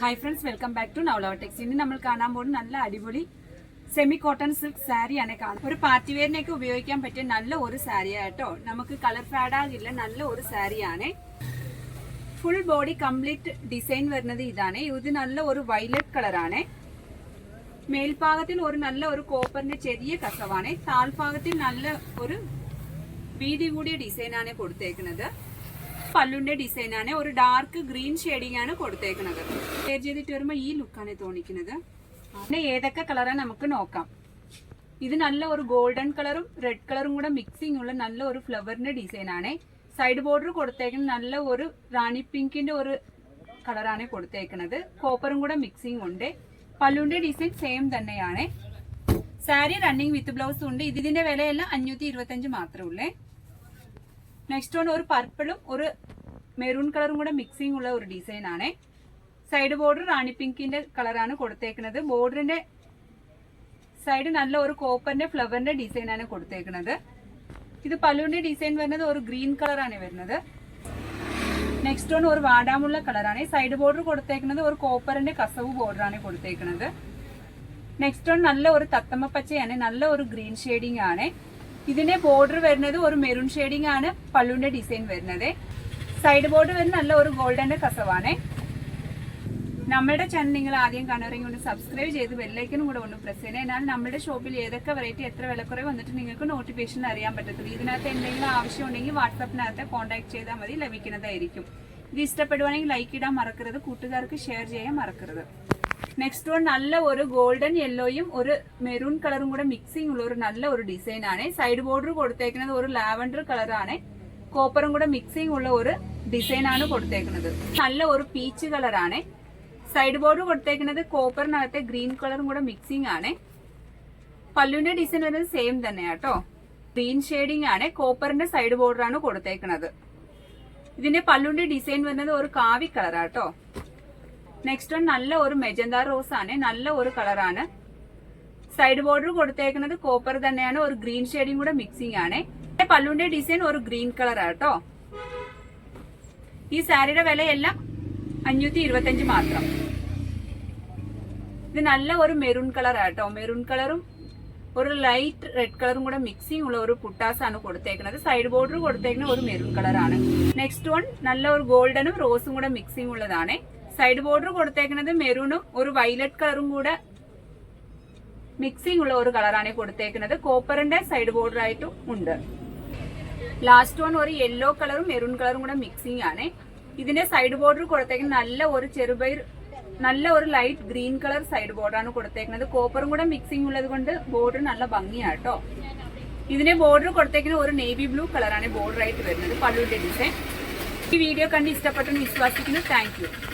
Hi friends welcome back to നവലവ techs ഇനി നമ്മൾ കാണാൻ പോകുന്ന നല്ല അടിപൊളി സെമി കോട്ടൺ സിൽക്ക് സാരിയാണ് കാണുന്നത് ഒരു പാർട്ടി വെയറിനൊക്കെ ഉപയോഗിക്കാൻ പറ്റിയ നല്ല ഒരു സാരി ആട്ടോ നമുക്ക് കളർ ഫാഡാകില്ല നല്ല ഒരു സാരിയാണ് ഫുൾ ബോഡി കംപ്ലീറ്റ് ഡിസൈൻ വരുന്നത് ഇതാണ്. ഇത് നല്ല ഒരു വയലറ്റ് കളറാണ് മേൽഭാഗത്തിൽ ഒരു നല്ല ഒരു കോപ്പറിന്റെ ചെറിയ കസവാണ്. താൽഭാഗത്തിൽ നല്ല ഒരു വീതി കൂടിയ ഡിസൈനാണ് കൊടുത്തേക്കുന്നത്. പല്ലുന്റെ ആണ് ഒരു ഡാർക്ക് ഗ്രീൻ ഷെയ്ഡിംഗ് ആണ് കൊടുത്തേക്കുന്നത്. ഷെയർ ചെയ്തിട്ട് വരുമ്പോൾ ഈ ലുക്കാണ് തോന്നിക്കുന്നത്. പിന്നെ ഏതൊക്കെ കളറാണ് നമുക്ക് നോക്കാം. ഇത് നല്ല ഒരു ഗോൾഡൻ കളറും റെഡ് കളറും കൂടെ മിക്സിംഗ് ഉള്ള നല്ല ഒരു ഫ്ലവറിന്റെ ഡിസൈൻ ആണ് സൈഡ് ബോർഡർ കൊടുത്തേക്കുന്നത് നല്ല ഒരു റാണി പിങ്കിന്റെ ഒരു കളറാണ് കൊടുത്തേക്കുന്നത്. കോപ്പറും കൂടെ മിക്സിംഗ് ഉണ്ട്. പല്ലുന്റെ ഡിസൈൻ സെയിം തന്നെയാണ്. സാരി റണ്ണിങ് വിത്ത് ബ്ലൗസ് ഉണ്ട്. ഇതിന്റെ വിലയെല്ലാം അഞ്ഞൂറ്റി ഇരുപത്തഞ്ച് മാത്രമേ ഉള്ളേ. നെക്സ്റ്റ് വൺ ഒരു പർപ്പിളും ഒരു മെറൂൺ കളറും കൂടെ മിക്സിംഗ് ഉള്ള ഒരു ഡിസൈൻ ആണ്. സൈഡ് ബോർഡർ റാണി പിങ്കിന്റെ കളറാണ് കൊടുത്തേക്കുന്നത് ബോർഡറിന്റെ സൈഡ് നല്ല ഒരു കോപ്പറിന്റെ ഫ്ലവറിന്റെ ഡിസൈൻ ആണ് കൊടുത്തേക്കുന്നത് ഇത് പല്ലുവിന്റെ ഡിസൈൻ വരുന്നത് ഒരു ഗ്രീൻ കളറാണ് വരുന്നത്. നെക്സ്റ്റ് വൺ ഒരു വാടാമുള്ള കളറാണ് സൈഡ് ബോർഡർ കൊടുത്തേക്കുന്നത് ഒരു കോപ്പറിന്റെ കസവ് ബോർഡറാണ് കൊടുത്തേക്കുന്നത് നെക്സ്റ്റ് വൺ നല്ല ഒരു തത്തമ്മ പച്ചയാണ്. നല്ല ഒരു ഗ്രീൻ ഷെയ്ഡിംഗ് ആണ്. ഇതിന്റെ ബോർഡർ വരുന്നത് ഒരു മെറൂൺ ഷെയ്ഡിംഗ് ആണ് പല്ലുവിന്റെ ഡിസൈൻ വരുന്നത്. സൈഡ് ബോർഡർ വരുന്ന നല്ല ഒരു ഗോൾഡന്റെ കസവാണ്. നമ്മുടെ ചാനൽ നിങ്ങൾ ആദ്യം കണ്ണറിയും കൊണ്ട് സബ്സ്ക്രൈബ് ചെയ്ത് ബെല്ലൈക്കനും കൂടെ ഒന്ന് പ്രസ് ചെയ്യണം. എന്നാൽ നമ്മുടെ ഷോപ്പിൽ ഏതൊക്കെ വെറൈറ്റി എത്ര വിലക്കുറവ് വന്നിട്ട് നിങ്ങൾക്ക് നോട്ടിഫിക്കേഷൻ അറിയാൻ പറ്റത്തില്ല ഇതിനകത്ത് എന്തെങ്കിലും ആവശ്യം ഉണ്ടെങ്കിൽ വാട്സാപ്പിനകത്ത് കോൺടാക്ട് ചെയ്താൽ മതി ലഭിക്കുന്നതായിരിക്കും. ഇത് ഇഷ്ടപ്പെടുവാണെങ്കിൽ ലൈക്ക് ഇടാൻ മറക്കരുത് കൂട്ടുകാർക്ക് ഷെയർ ചെയ്യാൻ മറക്കരുത്. നെക്സ്റ്റ് വൺ നല്ല ഒരു ഗോൾഡൻ യെല്ലോയും ഒരു മെറൂൺ കളറും കൂടെ മിക്സിംഗ് ഉള്ള ഒരു നല്ല ഒരു ഡിസൈൻ ആണ്. സൈഡ് ബോർഡർ കൊടുത്തേക്കുന്നത് ഒരു ലാവൻഡർ കളറാണ് കോപ്പറും കൂടെ മിക്സിംഗ് ഉള്ള ഒരു ഡിസൈൻ ആണ് കൊടുത്തേക്കുന്നത്. നല്ല ഒരു പീച്ച് കളറാണ് സൈഡ് ബോർഡർ കൊടുത്തേക്കുന്നത് കോപ്പറിനകത്തെ ഗ്രീൻ കളറും കൂടെ മിക്സിംഗ് ആണ്. പല്ലുവിന്റെ ഡിസൈൻ വരുന്നത് സെയിം തന്നെയാട്ടോ ഗ്രീൻ ഷെയ്ഡിംഗ് ആണ്. കോപ്പറിന്റെ സൈഡ് ബോർഡർ ആണ് കൊടുത്തേക്കുന്നത് ഇതിന്റെ പല്ലുവിന്റെ ഡിസൈൻ വരുന്നത് ഒരു കാവി കളറാട്ടോ നെക്സ്റ്റ് വൺ നല്ല ഒരു മെജന്ത റോസ് ആണ്. നല്ല ഒരു കളറാണ് സൈഡ് ബോർഡർ കൊടുത്തേക്കുന്നത് കോപ്പർ തന്നെയാണ്. ഒരു ഗ്രീൻ ഷെയ്ഡിംഗ് കൂടെ മിക്സിംഗ് ആണ്. പല്ലുവിന്റെ ഡിസൈൻ ഒരു ഗ്രീൻ കളറാണ് ആട്ടോ ഈ സാരിയുടെ വിലയെല്ലാം അഞ്ഞൂറ്റി ഇരുപത്തഞ്ച് മാത്രം. ഇത് നല്ല ഒരു മെറൂൺ കളറാണ് ആട്ടോ മെറൂൺ കളറും ഒരു ലൈറ്റ് റെഡ് കളറും കൂടെ മിക്സിംഗ് ഉള്ള ഒരു പുട്ടാസ് ആണ് കൊടുത്തേക്കുന്നത്. സൈഡ് ബോർഡർ കൊടുത്തേക്കുന്ന ഒരു മെറൂൺ കളറാണ് നെക്സ്റ്റ് വൺ നല്ല ഒരു ഗോൾഡനും റോസും കൂടെ മിക്സിംഗ് ഉള്ളതാണ്. സൈഡ് ബോർഡർ കൊടുത്തേക്കുന്നത് മെറൂണും ഒരു വൈലറ്റ് കളറും കൂടെ മിക്സിംഗ് ഉള്ള ഒരു കളറാണ് കൊടുത്തേക്കുന്നത് കോപ്പറിന്റെ സൈഡ് ബോർഡർ ആയിട്ടും ഉണ്ട്. ലാസ്റ്റ് വൺ ഒരു യെല്ലോ കളറും മെറൂൺ കളറും കൂടെ മിക്സിംഗ് ആണ്. ഇതിന്റെ സൈഡ് ബോർഡർ കൊടുത്തേക്കുന്നത് നല്ല ഒരു ചെറുപയർ നല്ല ഒരു ലൈറ്റ് ഗ്രീൻ കളർ സൈഡ് ബോർഡാണ് കൊടുത്തേക്കുന്നത് കോപ്പറും കൂടെ മിക്സിംഗ് ഉള്ളത് കൊണ്ട് ബോർഡർ നല്ല ഭംഗിയാട്ടോ ഇതിന്റെ ബോർഡർ കൊടുത്തേക്കുന്ന ഒരു നേവി ബ്ലൂ കളറാണ് ബോർഡർ ആയിട്ട് വരുന്നത് പല്ലുവിന്റെ ഡിസൈൻ ഈ വീഡിയോ കണ്ട് ഇഷ്ടപ്പെട്ടെന്ന് വിശ്വസിക്കുന്നു. താങ്ക്